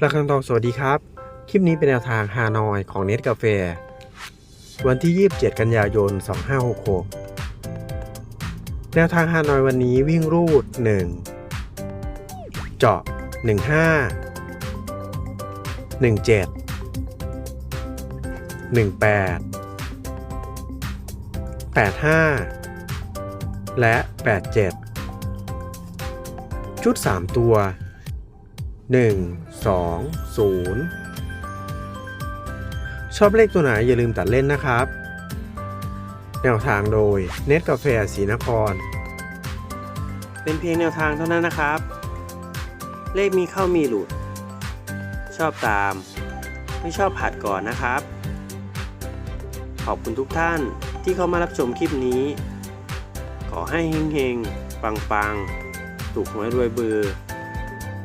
ระคังทองสวัสดีครับ คลิปนี้เป็นแนวทางฮานอยของเน็ตกาแฟ วันที่ 27 กันยายน 2566 แนวทางฮานอยวันนี้วิ่งรูด 1 เจาะ 15 17 18 85 และ 87 ชุด 3 ตัว 1 2 0 ชอบเลขตัวไหนอย่าลืมตัดเล่นนะครับ แนวทางโดยเน็ตกาแฟศรีนคร เป็นเพียงแนวทางเท่านั้นนะครับ เลขมีเข้ามีหลุด ชอบตาม ไม่ชอบผัดก่อนนะครับ ขอบคุณทุกท่านที่เข้ามารับชมคลิปนี้ ขอให้เฮงๆ ปังๆ ถูกหวยรวยเบอร์